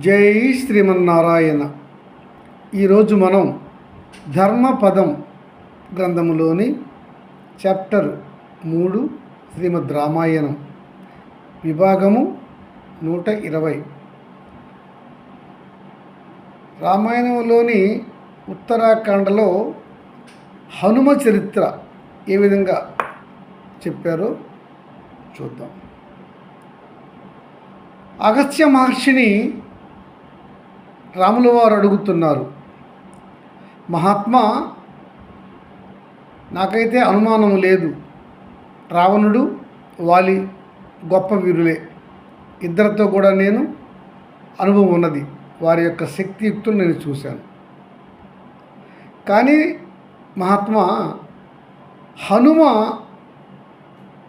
జై శ్రీమన్నారాయణ. ఈరోజు మనం ధర్మపదం గ్రంథములోని చాప్టర్ మూడు శ్రీమద్ రామాయణం విభాగము నూట ఇరవై. రామాయణంలోని ఉత్తరాఖండలో హనుమ చరిత్ర ఏ విధంగా చెప్పారో చూద్దాం. అగస్త్య మహర్షిని రాముల వారు అడుగుతున్నారు మహాత్మా నాకైతే అనుమానం లేదు. రావణుడు వాలి గొప్ప వీరులే. ఇద్దరితో కూడా నేను అనుభవం ఉన్నది. వారి యొక్క శక్తియుక్తులు నేను చూశాను. కానీ మహాత్మా హనుమ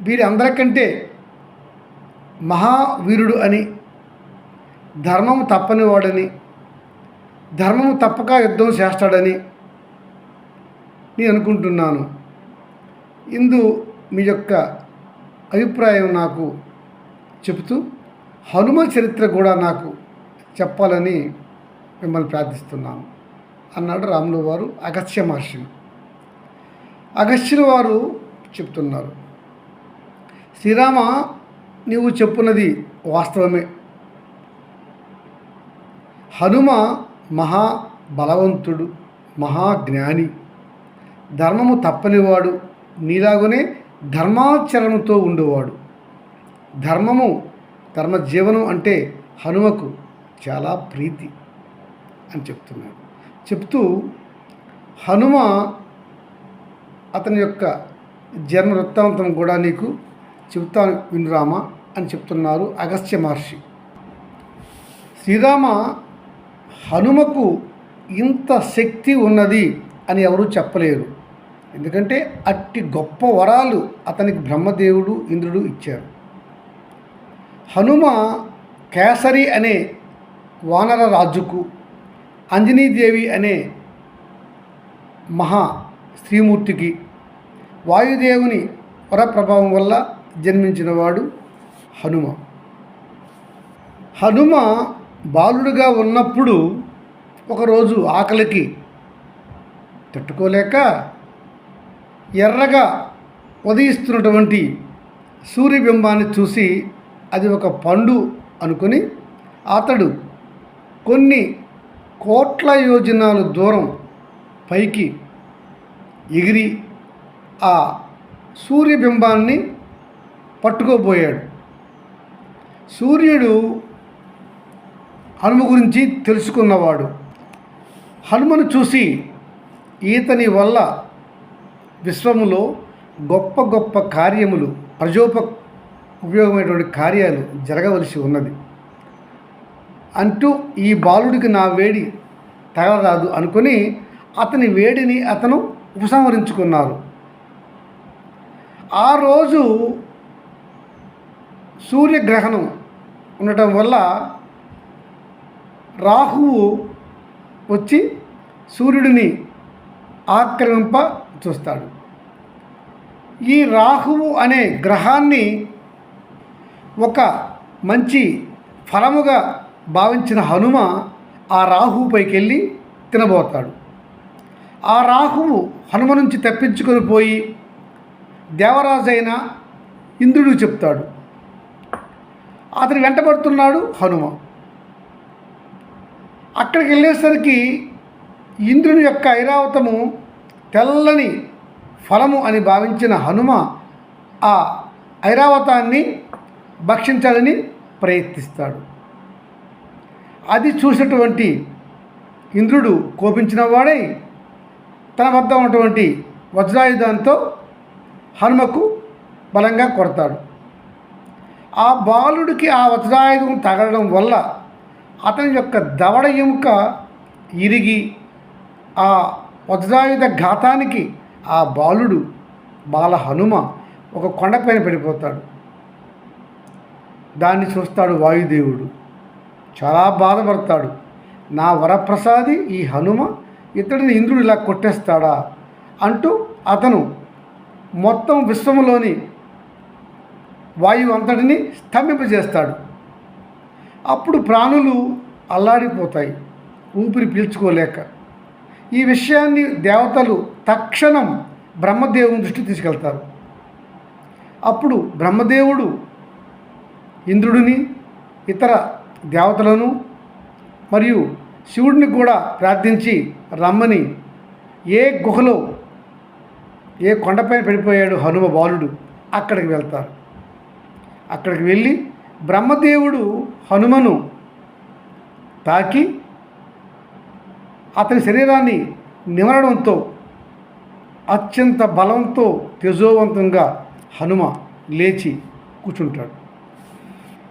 వీరి అందరికంటే మహావీరుడు అని ధర్మం తప్పనివాడని ధర్మము తప్పక యుద్ధం చేస్తాడని నేను అనుకుంటున్నాను. ఇందు మీ యొక్క అభిప్రాయం నాకు చెబుతూ హనుమ చరిత్ర కూడా నాకు చెప్పాలని మిమ్మల్ని ప్రార్థిస్తున్నాను. అన్నాడు రాములు వారు అగస్త్య మహర్షిని అగస్త్యుల వారు చెప్తున్నారు శ్రీరామ నీవు చెప్పున్నది వాస్తవమే. హనుమ మహా బలవంతుడు మహాజ్ఞాని. ధర్మము తప్పనివాడు నీలాగునే ధర్మాచరణతో ఉండేవాడు. ధర్మము ధర్మ జీవనం అంటే హనుమకు చాలా ప్రీతి అని చెప్తున్నాడు. చెప్తూ హనుమ అతని యొక్క జన్మ వృత్తాంతం కూడా నీకు చెబుతాను వినురామ అని చెప్తున్నారు అగస్త్య మహర్షి. శ్రీరామ హనుమకు ఇంత శక్తి ఉన్నది అని ఎవరూ చెప్పలేరు. ఎందుకంటే అట్టి గొప్ప వరాలు అతనికి బ్రహ్మదేవుడు ఇంద్రుడు ఇచ్చారు. హనుమ కేసరి అనే వానర రాజుకు అంజనీదేవి అనే మహా స్త్రీమూర్తికి వాయుదేవుని వరప్రభావం వల్ల జన్మించినవాడు హనుమ. హనుమ బాలుడుగా ఉన్నప్పుడు ఒకరోజు ఆకలికి తట్టుకోలేక ఎర్రగా ఉదయిస్తున్నటువంటి సూర్యబింబాన్ని చూసి అది ఒక పండు అనుకుని అతడు కొన్ని కోట్ల యోజనాలు దూరం పైకి ఎగిరి ఆ సూర్యబింబాన్ని పట్టుకోబోయాడు. సూర్యుడు హనుమ గురించి తెలుసుకున్నవాడు. హనుమను చూసి ఈతని వల్ల విశ్వములో గొప్ప గొప్ప కార్యములు ప్రజోప ఉపయోగమైనటువంటి కార్యాలు జరగవలసి ఉన్నది. అంటూ ఈ బాలుడికి నా వేడి తగలరాదు అనుకుని అతని వేడిని అతను ఉపసంహరించుకున్నారు. ఆ రోజు సూర్యగ్రహణం ఉండటం వల్ల రాహువు వచ్చి సూర్యుడిని ఆక్రమింప చూస్తాడు. ఈ రాహువు అనే గ్రహాన్ని ఒక మంచి ఫలముగా భావించిన హనుమ ఆ రాహువుపైకి వెళ్ళి తినబోతాడు. ఆ రాహువు హనుమ నుంచి తప్పించుకొని పోయి దేవరాజైన ఇంద్రుడు చెప్తాడు. అతను వెంటబడుతున్నాడు హనుమ. అక్కడికి వెళ్ళేసరికి ఇంద్రుని యొక్క ఐరావతము తెల్లని ఫలము అని భావించిన హనుమ ఆ ఐరావతాన్ని భక్షించాలని ప్రయత్నిస్తాడు. అది చూసినటువంటి ఇంద్రుడు కోపించిన వాడై తన వద్ద ఉన్నటువంటి వజ్రాయుధంతో హనుమకు బలంగా కొడతాడు. ఆ బాలుడికి ఆ వజ్రాయుధం తగలడం వల్ల అతని యొక్క దవడ ఎముక ఇరిగి ఆ వజ్రాయుధ ఘాతానికి ఆ బాలుడు బాల హనుమ ఒక కొండపైన పడిపోతాడు. దాన్ని చూస్తాడు వాయుదేవుడు. చాలా బాధపడతాడు. నా వరప్రసాది ఈ హనుమ ఇతడిని ఇంద్రుడు ఇలా కొట్టేస్తాడా? అంటూ అతను మొత్తం విశ్వములోని వాయువు అంతటిని స్తంభింపజేస్తాడు. అప్పుడు ప్రాణులు అల్లాడిపోతాయి. ఊపిరి పీల్చుకోలేక. ఈ విషయాన్ని దేవతలు తక్షణం బ్రహ్మదేవుని దృష్టి తీసుకెళ్తారు. అప్పుడు బ్రహ్మదేవుడు ఇంద్రుడిని ఇతర దేవతలను మరియు శివుడిని కూడా ప్రార్థించి రమ్మని ఏ గుహలో ఏ కొండపైన పడిపోయాడు హనుమ బాలుడు అక్కడికి వెళ్తారు. అక్కడికి వెళ్ళి బ్రహ్మదేవుడు హనుమను తాకి అతని శరీరాన్ని నిమరడంతో అత్యంత బలంతో తేజోవంతంగా హనుమ లేచి కూర్చుంటాడు.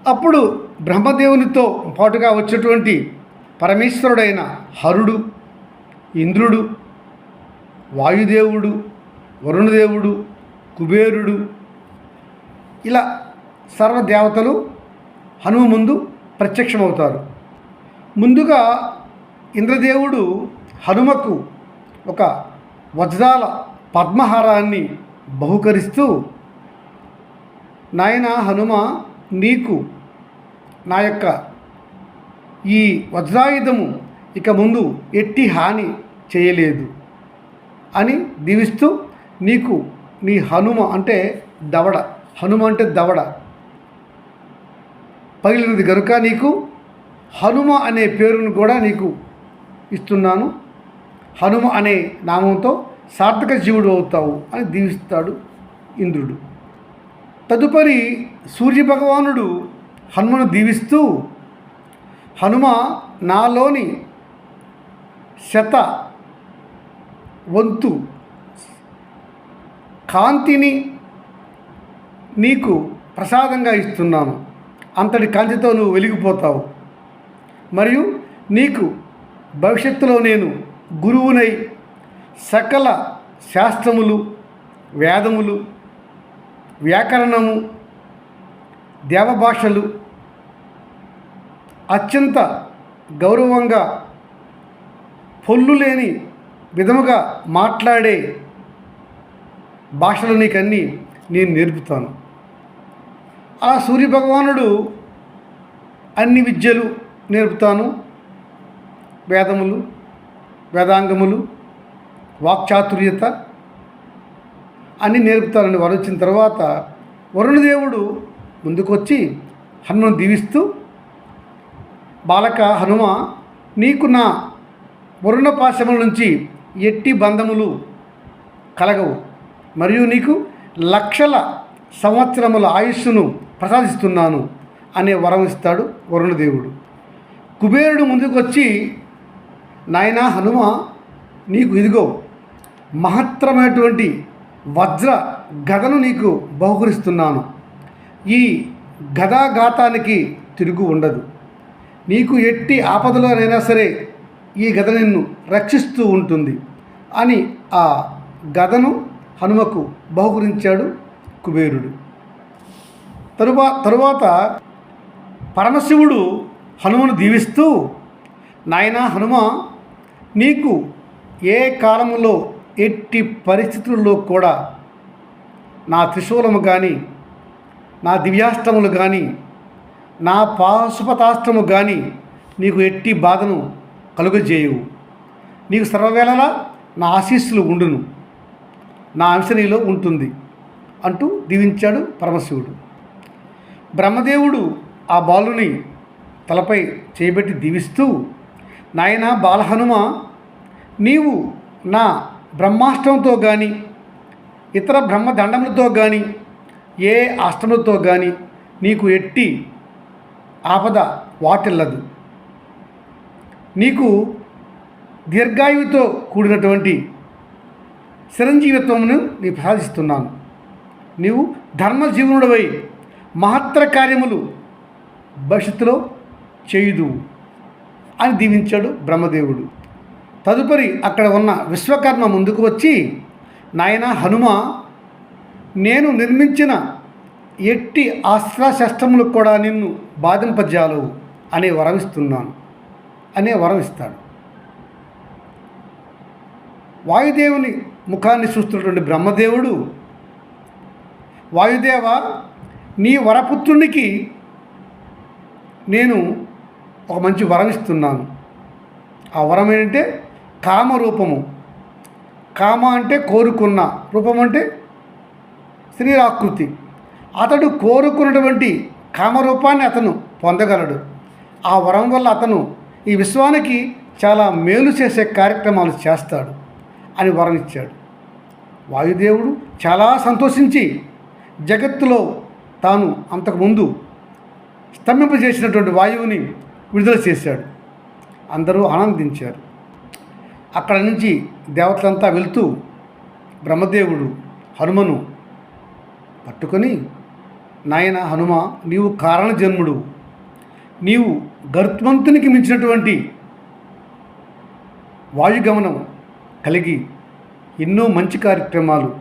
అప్పుడు బ్రహ్మదేవునితో పాటుగా వచ్చేటువంటి పరమేశ్వరుడైన హరుడు ఇంద్రుడు వాయుదేవుడు వరుణదేవుడు కుబేరుడు ఇలా సర్వదేవతలు హనుమ ముందు ప్రత్యక్షమవుతారు. ముందుగా ఇంద్రదేవుడు హనుమకు ఒక వజ్రాల పద్మహారాన్ని బహుకరిస్తూ నాయన హనుమ నీకు నా యొక్క ఈ వజ్రాయుధము ఇక ముందు ఎట్టి హాని చేయలేదు అని దీవిస్తూ నీకు నీ హనుమ అంటే దవడ హనుమ అంటే దవడ పగిలినది గనుక నీకు హనుమ అనే పేరును కూడా నీకు ఇస్తున్నాను. హనుమ అనే నామంతో సార్థక జీవుడు అవుతావు అని దీవిస్తాడు ఇంద్రుడు. తదుపరి సూర్యభగవానుడు హనుమను దీవిస్తూ హనుమ నాలోని శత వంతు కాంతిని నీకు ప్రసాదంగా ఇస్తున్నాను. అంతటి కాంతితో నువ్వు వెలిగిపోతావు. మరియు నీకు భవిష్యత్తులో నేను గురువునై సకల శాస్త్రములు వేదములు వ్యాకరణము దేవభాషలు అత్యంత గౌరవంగా పొల్లు లేని విధముగా మాట్లాడే భాషలు నీకన్నీ నేను నేర్పుతాను. అలా సూర్యభగవానుడు అన్ని విద్యలు నేర్పుతాను. వేదములు వేదాంగములు వాక్చాతుర్యత అన్నీ నేర్పుతానని వరొచ్చిన తర్వాత వరుణదేవుడు ముందుకొచ్చి హనుమను దీవిస్తూ బాలక హనుమ నీకు నా వరుణ పాశముల నుంచి ఎట్టి బంధములు కలగవు. మరియు నీకు లక్షల సంవత్సరముల ఆయుస్సును ప్రసాదిస్తున్నాను అనే వరం ఇస్తాడు వరుణదేవుడు కుబేరుడు ముందుకొచ్చి నాయనా హనుమ నీకు ఇదిగో మహత్తరమైనటువంటి వజ్ర గదను నీకు బహుకరిస్తున్నాను. ఈ గదాఘాతానికి తిరుగు ఉండదు. నీకు ఎట్టి ఆపదలోనైనా సరే ఈ గద నిన్ను రక్షిస్తూ ఉంటుంది అని ఆ గదను హనుమకు బహుకరించాడు కుబేరుడు. తరువా తరువాత పరమశివుడు హనుమను దీవిస్తూ నాయనా హనుమ నీకు ఏ కాలంలో ఎట్టి పరిస్థితుల్లో కూడా నా త్రిశూలము కానీ నా దివ్యాష్టములు కానీ నా పాశుపతాష్టము కానీ నీకు ఎట్టి బాధను కలుగజేయవు నీకు సర్వవేళలా నా ఆశీస్సులు ఉండును. నా అంశనీలో ఉంటుంది అంటూ దీవించాడు పరమశివుడు. బ్రహ్మదేవుడు ఆ బాలుని తలపై చేయబెట్టి దీవిస్తూ నాయన బాలహనుమ నీవు నా బ్రహ్మాష్టంతో కానీ ఇతర బ్రహ్మదండములతో కానీ ఏ అష్టములతో కానీ నీకు ఎట్టి ఆపద వాటిల్లదు. నీకు దీర్ఘాయువుతో కూడినటువంటి చిరంజీవిత్వమును నీ ప్రసాదిస్తున్నాను. నీవు ధర్మజీవనుడవై మహత్తర కార్యములు భవిష్యత్తులో చేయుదు అని దీవించాడు బ్రహ్మదేవుడు. తదుపరి అక్కడ ఉన్న విశ్వకర్మ ముందుకు వచ్చి నాయన హనుమ నేను నిర్మించిన ఎట్టి అస్త్రశస్త్రములకు కూడా నిన్ను బాధింపజాలు అనే వరం ఇస్తున్నాను అనే వరం ఇస్తాడు వాయుదేవుని ముఖాన్ని చూస్తున్నటువంటి బ్రహ్మదేవుడు వాయుదేవ నీ వరపుత్రునికి నేను ఒక మంచి వరం ఇస్తున్నాను. ఆ వరం ఏంటంటే కామరూపము కామ అంటే కోరుకున్న. రూపం అంటే శరీరాకృతి. అతడు కోరుకున్నటువంటి కామరూపాన్ని అతను పొందగలడు. ఆ వరం వల్ల అతను ఈ విశ్వానికి చాలా మేలు చేసే కార్యక్రమాలు చేస్తాడు అని వరం ఇచ్చాడు. వాయుదేవుడు చాలా సంతోషించి జగత్తులో తాను అంతకుముందు స్తంభింపజేసినటువంటి వాయువుని విడుదల చేశాడు. అందరూ ఆనందించారు. అక్కడ నుంచి దేవతలంతా వెళ్తూ బ్రహ్మదేవుడు హనుమను పట్టుకొని నాయన హనుమ నీవు కారణజన్ముడు. నీవు గరుత్మంతునికి మించినటువంటి వాయుగమనం కలిగి ఎన్నో మంచి కార్యక్రమాలు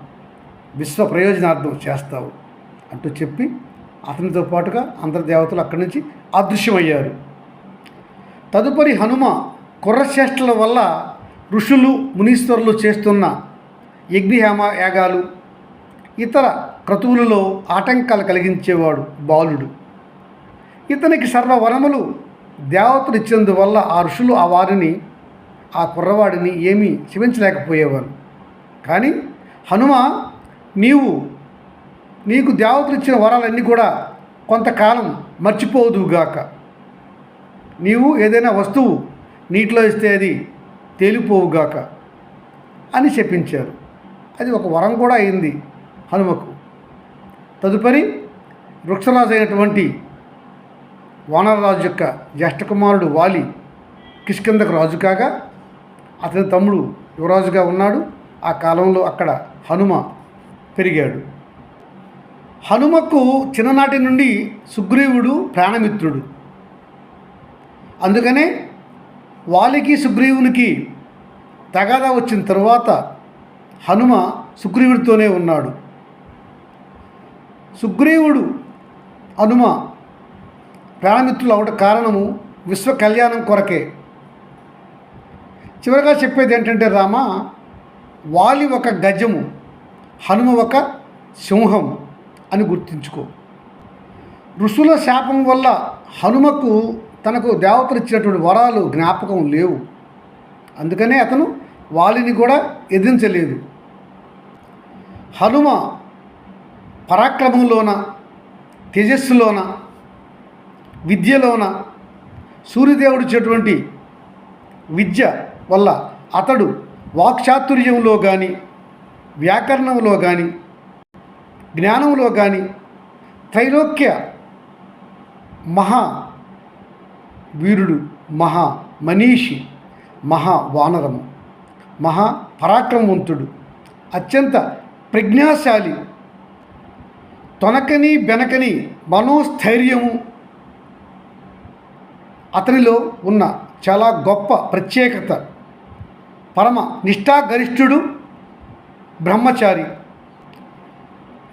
విశ్వ ప్రయోజనార్థం చేస్తావు. అంటూ చెప్పి అతనితో పాటుగా అందరి దేవతలు అక్కడి నుంచి అదృశ్యమయ్యారు. తదుపరి హనుమ కుర్రశ్రేష్టల వల్ల ఋషులు మునీశ్వరులు చేస్తున్న యజ్ఞహేమ యాగాలు ఇతర క్రతువులలో ఆటంకాలు కలిగించేవాడు బాలుడు. ఇతనికి సర్వవరములు దేవతలు ఇచ్చినందువల్ల ఆ ఋషులు ఆ వారిని ఆ కుర్రవాడిని ఏమీ శివించలేకపోయేవారు కానీ హనుమ నీవు నీకు దేవతలు ఇచ్చిన వరాలన్నీ కూడా కొంతకాలం మర్చిపోదుగాక. నీవు ఏదైనా వస్తువు నీటిలో ఇస్తే అది తేలిపోవుగాక అని చెప్పించారు. అది ఒక వరం కూడా అయింది హనుమకు. తదుపరి వృక్షరాజు అయినటువంటి వానరరాజు యొక్క జ్యేష్ఠకుమారుడు వాలి కిష్కిందకు రాజు కాగా అతని తమ్ముడు యువరాజుగా ఉన్నాడు. ఆ కాలంలో అక్కడ హనుమ పెరిగాడు. హనుమకు చిన్ననాటి నుండి సుగ్రీవుడు ప్రాణమిత్రుడు. అందుకనే వాలికి సుగ్రీవునికి తగాదా వచ్చిన తర్వాత హనుమ సుగ్రీవుడితోనే ఉన్నాడు. సుగ్రీవుడు హనుమ ప్రాణమిత్రులు అవట కారణము విశ్వ కళ్యాణం కొరకే. చివరిగా చెప్పేది ఏంటంటే రామ వాలి ఒక గజము హనుమ ఒక సింహం అని గుర్తుంచుకో. ఋషుల శాపం వల్ల హనుమకు తనకు దేవతలు ఇచ్చినటువంటి వరాలు జ్ఞాపకం లేవు. అందుకనే అతను వాలిని కూడా ఎదిరించలేదు. హనుమ పరాక్రమంలోన తేజస్సులోన విద్యలోన సూర్యదేవుడు ఇచ్చేటువంటి విద్య వల్ల అతడు వాక్చాతుర్యంలో కానీ వ్యాకరణంలో కానీ జ్ఞానంలో కానీ త్రైలోక్య మహా వీరుడు మహా మనీషి మహా వానరము మహా పరాక్రమవంతుడు అత్యంత ప్రజ్ఞాశాలి తొనకని బెనకని మనోస్థైర్యము అతనిలో ఉన్న చాలా గొప్ప ప్రత్యేకత. పరమ నిష్ఠాగరిష్ఠుడు బ్రహ్మచారి.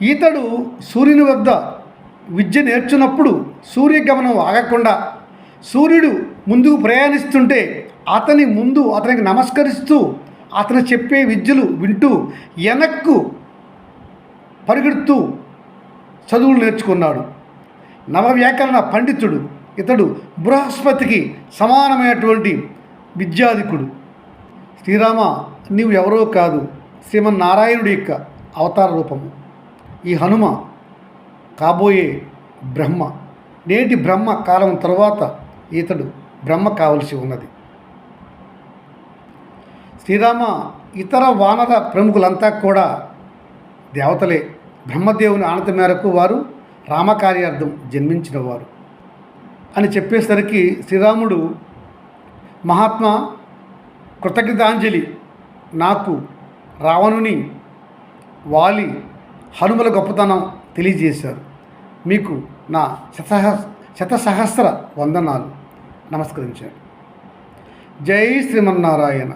ఈతడు సూర్యుని వద్ద విద్య నేర్చున్నప్పుడు సూర్యగమనం ఆగకుండా సూర్యుడు ముందుకు ప్రయాణిస్తుంటే అతని ముందు అతనికి నమస్కరిస్తూ అతను చెప్పే విద్యలు వింటూ వెనక్కు పరిగెడుతూ చదువులు నేర్చుకున్నాడు. నవవ్యాకరణ పండితుడు. ఇతడు బృహస్పతికి సమానమైనటువంటి విద్యాధికుడు. శ్రీరామ నీవు ఎవరో కాదు. శ్రీమన్నారాయణుడి యొక్క అవతార రూపము. ఈ హనుమ కాబోయే బ్రహ్మ నేటి బ్రహ్మ కాలం తర్వాత ఇతడు బ్రహ్మ కావలసి ఉన్నది. శ్రీరామ ఇతర వానర ప్రముఖులంతా కూడా దేవతలే బ్రహ్మదేవుని ఆనత మేరకు వారు రామకార్యార్థం జన్మించిన వారు అని చెప్పేసరికి శ్రీరాముడు మహాత్మా కృతజ్ఞతాంజలి నాకు రావణుని వాలి హనుమల గొప్పతనం తెలియజేశారు. మీకు నా శతసహ శతసహస్ర వందనాలు. నమస్కరించారు జై శ్రీమన్నారాయణ.